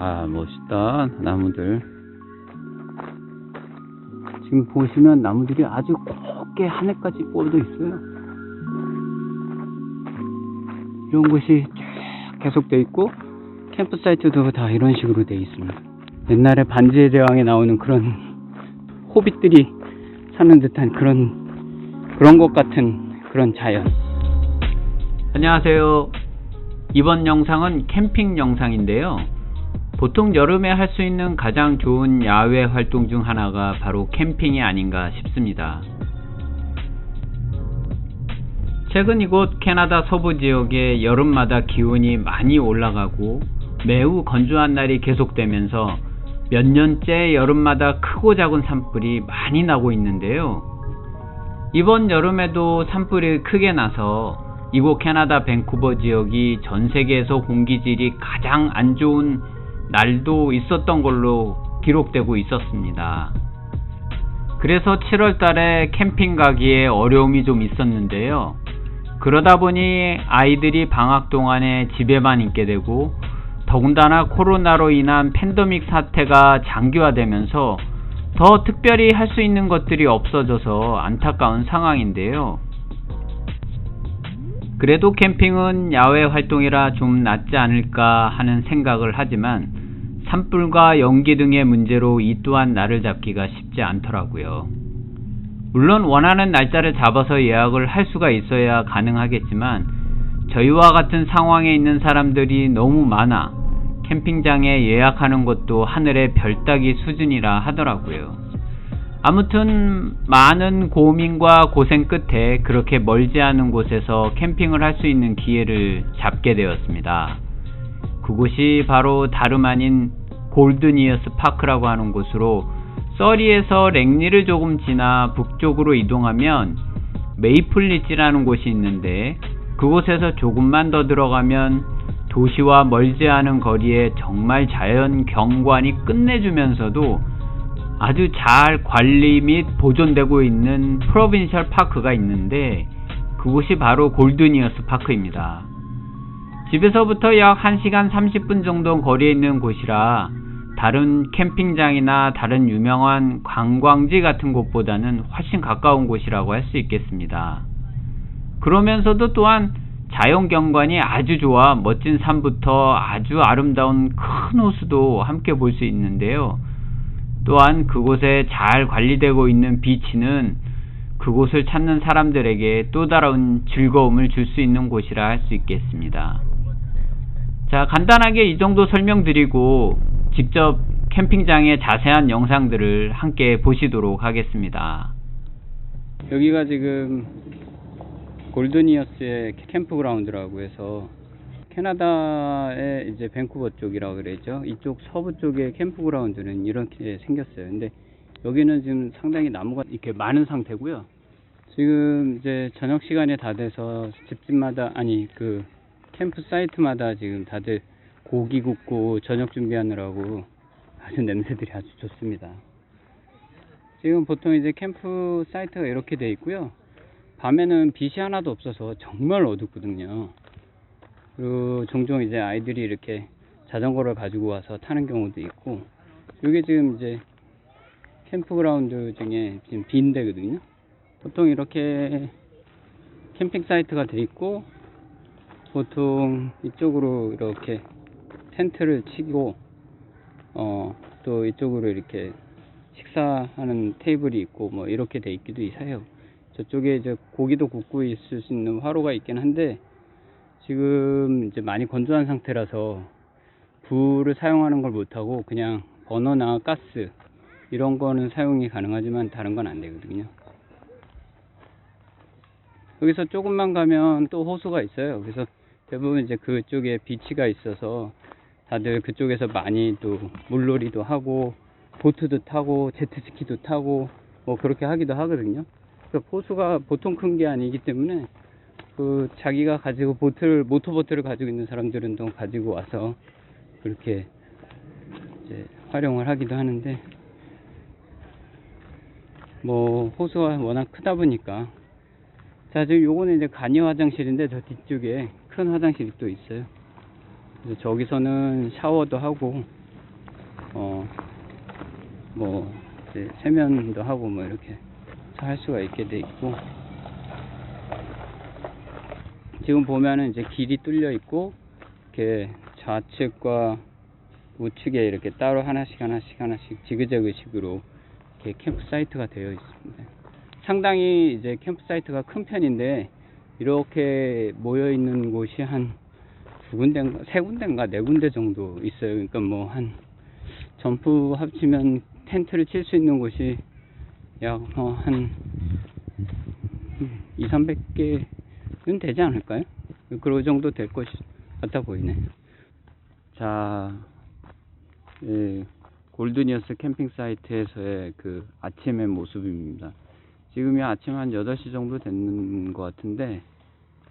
아, 멋있다. 나무들. 지금 보시면 나무들이 아주 곱게 하늘까지 뻗어 있어요. 이런 곳이 쭉 계속 돼 있고, 캠프사이트도 다 이런 식으로 돼 있습니다. 옛날에 반지의 제왕에 나오는 그런 호빗들이 사는 듯한 그런, 그런 것 같은 그런 자연. 안녕하세요. 이번 영상은 캠핑 영상인데요. 보통 여름에 할 수 있는 가장 좋은 야외 활동 중 하나가 바로 캠핑이 아닌가 싶습니다. 최근 이곳 캐나다 서부 지역에 여름마다 기온이 많이 올라가고 매우 건조한 날이 계속되면서 몇 년째 여름마다 크고 작은 산불이 많이 나고 있는데요. 이번 여름에도 산불이 크게 나서 이곳 캐나다 밴쿠버 지역이 전 세계에서 공기질이 가장 안 좋은 날도 있었던 걸로 기록되고 있었습니다. 그래서 7월 달에 캠핑 가기에 어려움이 좀 있었는데요. 그러다 보니 아이들이 방학 동안에 집에만 있게 되고 더군다나 코로나로 인한 팬데믹 사태가 장기화되면서 더 특별히 할 수 있는 것들이 없어져서 안타까운 상황인데요. 그래도 캠핑은 야외 활동이라 좀 낫지 않을까 하는 생각을 하지만 산불과 연기 등의 문제로 이 또한 날을 잡기가 쉽지 않더라고요. 물론 원하는 날짜를 잡아서 예약을 할 수가 있어야 가능하겠지만 저희와 같은 상황에 있는 사람들이 너무 많아 캠핑장에 예약하는 것도 하늘의 별 따기 수준이라 하더라고요. 아무튼 많은 고민과 고생 끝에 그렇게 멀지 않은 곳에서 캠핑을 할 수 있는 기회를 잡게 되었습니다. 그곳이 바로 다름 아닌 골드니어스 파크라고 하는 곳으로 서리에서 랭리를 조금 지나 북쪽으로 이동하면 메이플리지라는 곳이 있는데 그곳에서 조금만 더 들어가면 도시와 멀지 않은 거리에 정말 자연 경관이 끝내주면서도 아주 잘 관리 및 보존되고 있는 프로빈셜 파크가 있는데 그곳이 바로 골드니어스 파크입니다. 집에서부터 약 1시간 30분 정도 거리에 있는 곳이라 다른 캠핑장이나 다른 유명한 관광지 같은 곳보다는 훨씬 가까운 곳이라고 할 수 있겠습니다. 그러면서도 또한 자연 경관이 아주 좋아 멋진 산부터 아주 아름다운 큰 호수도 함께 볼 수 있는데요. 또한 그곳에 잘 관리되고 있는 비치는 그곳을 찾는 사람들에게 또 다른 즐거움을 줄 수 있는 곳이라 할 수 있겠습니다. 자, 간단하게 이 정도 설명드리고 직접 캠핑장의 자세한 영상들을 함께 보시도록 하겠습니다. 여기가 지금 골드니어스의 캠프그라운드라고 해서 캐나다의 이제 밴쿠버 쪽이라고 그랬죠. 이쪽 서부 쪽의 캠프그라운드는 이렇게 생겼어요. 근데 여기는 지금 상당히 나무가 이렇게 많은 상태고요. 지금 이제 저녁 시간에 다 돼서 집집마다 아니 그 캠프 사이트마다 지금 다들 고기 굽고 저녁 준비하느라고 아주 냄새들이 아주 좋습니다. 지금 보통 이제 캠프 사이트가 이렇게 돼 있고요. 밤에는 빛이 하나도 없어서 정말 어둡거든요. 그리고 종종 이제 아이들이 이렇게 자전거를 가지고 와서 타는 경우도 있고, 이게 지금 이제 캠프그라운드 중에 지금 빈대거든요. 보통 이렇게 캠핑 사이트가 돼 있고, 보통 이쪽으로 이렇게 텐트를 치고, 어, 또 이쪽으로 이렇게 식사하는 테이블이 있고, 뭐 이렇게 돼 있기도 해요. 저쪽에 이제 고기도 굽고 있을 수 있는 화로가 있긴 한데, 지금 이제 많이 건조한 상태라서 불을 사용하는 걸 못하고 그냥 버너나 가스 이런 거는 사용이 가능하지만 다른 건 안 되거든요. 여기서 조금만 가면 또 호수가 있어요. 그래서 대부분 이제 그쪽에 비치가 있어서 다들 그쪽에서 많이 또 물놀이도 하고 보트도 타고 제트스키도 타고 뭐 그렇게 하기도 하거든요. 그래서 호수가 보통 큰 게 아니기 때문에 그 자기가 가지고 보트를 모터보트를 가지고 있는 사람들은 또 가지고 와서 그렇게 이제 활용을 하기도 하는데 뭐 호수가 워낙 크다 보니까 자 지금 요거는 이제 간이 화장실인데 저 뒤쪽에 큰 화장실이 또 있어요 그래서 저기서는 샤워도 하고 어, 뭐, 이제 세면도 하고 뭐 이렇게 할 수가 있게 돼 있고, 지금 보면은 이제 길이 뚫려 있고, 이렇게 좌측과 우측에 이렇게 따로 하나씩 하나씩 하나씩 지그재그식으로 이렇게 캠프 사이트가 되어 있습니다. 상당히 이제 캠프 사이트가 큰 편인데, 이렇게 모여 있는 곳이 한 두 군데인가, 세 군데인가, 네 군데 정도 있어요. 그러니까 뭐 한, 전부 합치면 텐트를 칠 수 있는 곳이 약, 어, 한, 2, 300개는 되지 않을까요? 그 정도 될 것 같아 보이네. 자, 예, 골드니어스 캠핑 사이트에서의 그 아침의 모습입니다. 지금이 아침 한 8시 정도 됐는 것 같은데,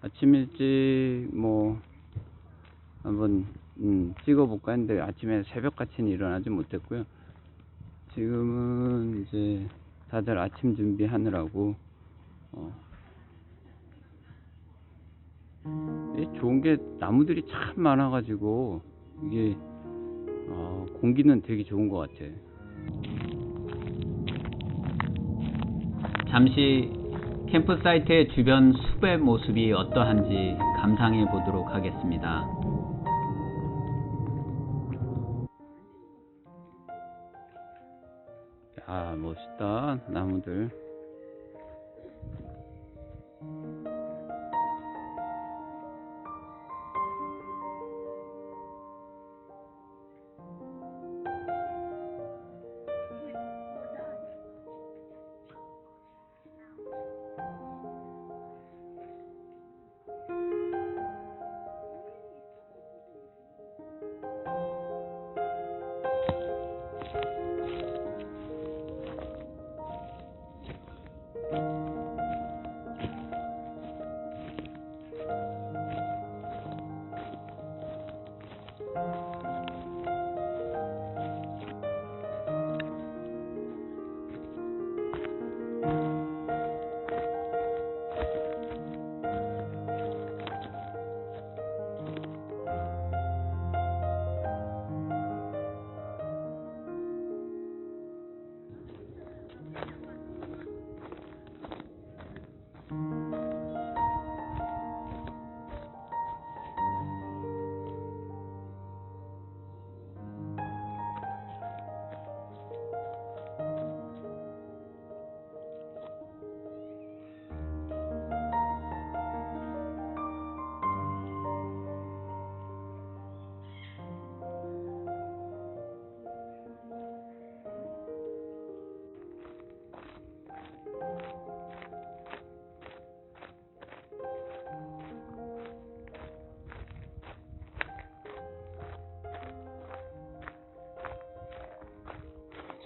아침 일찍 뭐, 한번, 음, 찍어볼까 했는데 아침에 새벽같이는 일어나지 못했고요. 지금은 이제 다들 아침 준비하느라고, 어, 이 좋은 게 나무들이 참 많아가지고, 이게, 어, 공기는 되게 좋은 것 같아. 잠시 캠프 사이트의 주변 숲의 모습이 어떠한지 감상해 보도록 하겠습니다. 야, 멋있다, 나무들.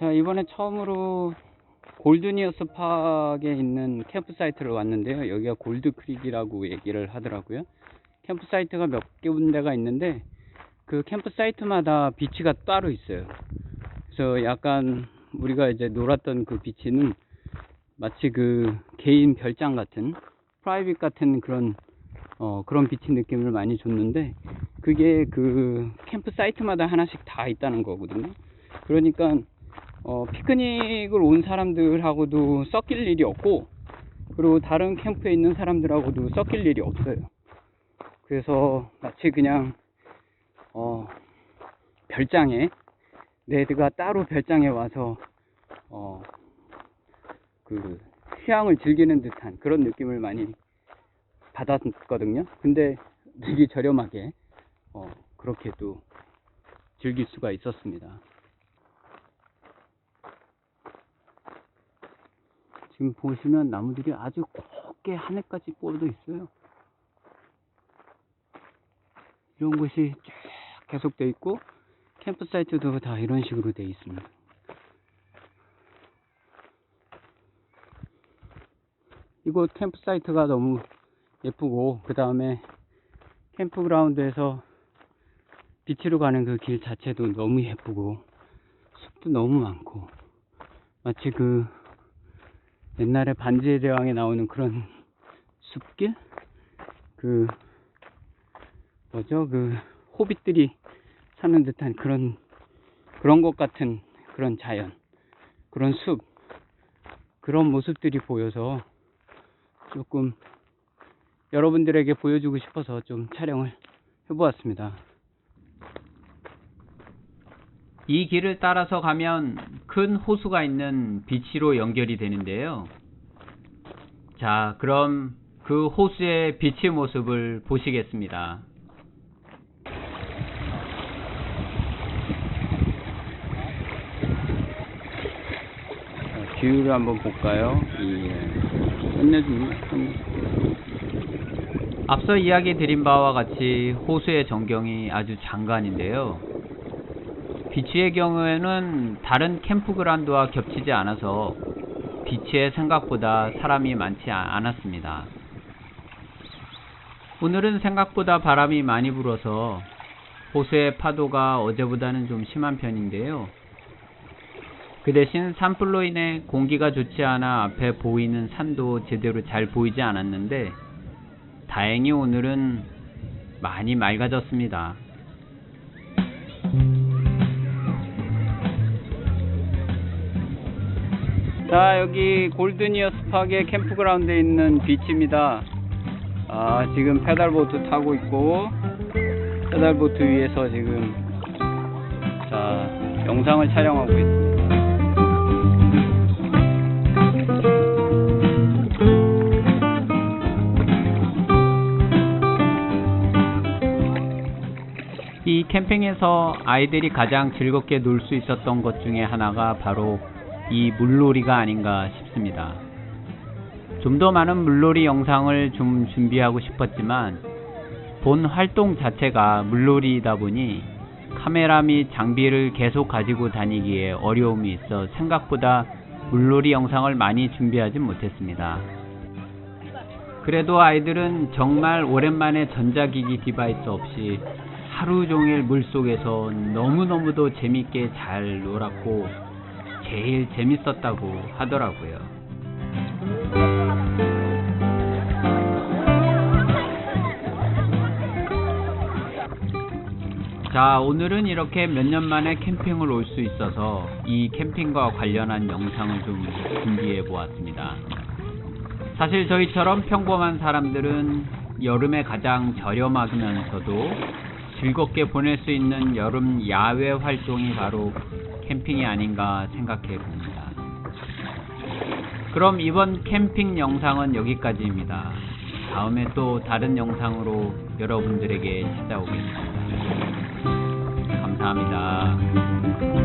자, 이번에 처음으로 골드니어스 파크에 있는 캠프 사이트를 왔는데요. 여기가 골드 크릭이라고 얘기를 하더라고요. 캠프 사이트가 몇 군데가 있는데 그 캠프 사이트마다 비치가 따로 있어요. 그래서 약간 우리가 이제 놀았던 그 비치는 마치 그 개인 별장 같은 프라이빗 같은 그런 어 그런 비치 느낌을 많이 줬는데 그게 그 캠프 사이트마다 하나씩 다 있다는 거거든요. 그러니까 어, 피크닉을 온 사람들하고도 섞일 일이 없고, 그리고 다른 캠프에 있는 사람들하고도 섞일 일이 없어요. 그래서 마치 그냥, 어, 별장에, 레드가 따로 별장에 와서, 어, 그, 휴양을 즐기는 듯한 그런 느낌을 많이 받았거든요. 근데 되게 저렴하게, 어, 그렇게 또 즐길 수가 있었습니다. 지금 보시면 나무들이 아주 곱게 하늘까지 뻗어 있어요. 이런 곳이 쭉 계속 돼 있고 캠프 사이트도 다 이런 식으로 돼 있습니다. 이곳 캠프 사이트가 너무 예쁘고 그 다음에 캠프그라운드에서 비치로 가는 그 길 자체도 너무 예쁘고 숲도 너무 많고 마치 그 옛날에 반지의 제왕에 나오는 그런 숲길? 그, 뭐죠? 그, 호빗들이 사는 듯한 그런 그런 것 같은 그런 자연, 그런 숲, 그런 모습들이 보여서 조금 여러분들에게 보여주고 싶어서 좀 촬영을 해보았습니다. 이 길을 따라서 가면 큰 호수가 있는 비치로 연결이 되는데요. 자, 그럼 그 호수의 비치 모습을 보시겠습니다. 자, 뷰를 한번 볼까요? 예. 끝내줍니다. 앞서 이야기 드린 바와 같이 호수의 전경이 아주 장관인데요. 비치의 경우에는 다른 캠프그라운드와 겹치지 않아서 비치에 생각보다 사람이 많지 아- 않았습니다. 오늘은 생각보다 바람이 많이 불어서 호수의 파도가 어제보다는 좀 심한 편인데요. 그 대신 산불로 인해 공기가 좋지 않아 앞에 보이는 산도 제대로 잘 보이지 않았는데 다행히 오늘은 많이 맑아졌습니다. 자, 여기 골드니어 스파게 캠프그라운드에 있는 비치입니다. 아, 지금 페달보트 타고 있고, 페달보트 위에서 지금, 자, 영상을 촬영하고 있습니다. 이 캠핑에서 아이들이 가장 즐겁게 놀 수 있었던 것 중에 하나가 바로 이 물놀이가 아닌가 싶습니다. 좀 더 많은 물놀이 영상을 좀 준비하고 싶었지만 본 활동 자체가 물놀이이다 보니 카메라 및 장비를 계속 가지고 다니기에 어려움이 있어 생각보다 물놀이 영상을 많이 준비하지 못했습니다. 그래도 아이들은 정말 오랜만에 전자기기 디바이스 없이 하루 종일 물속에서 너무너무도 재밌게 잘 놀았고 제일 재밌었다고 하더라고요. 자, 오늘은 이렇게 몇 년 만에 캠핑을 올 수 있어서 이 캠핑과 관련한 영상을 좀 준비해 보았습니다. 사실 저희처럼 평범한 사람들은 여름에 가장 저렴하면서도 즐겁게 보낼 수 있는 여름 야외 활동이 바로 캠핑이 아닌가 생각해 봅니다. 그럼 이번 캠핑 영상은 여기까지입니다. 다음에 또 다른 영상으로 여러분들에게 찾아오겠습니다. 감사합니다.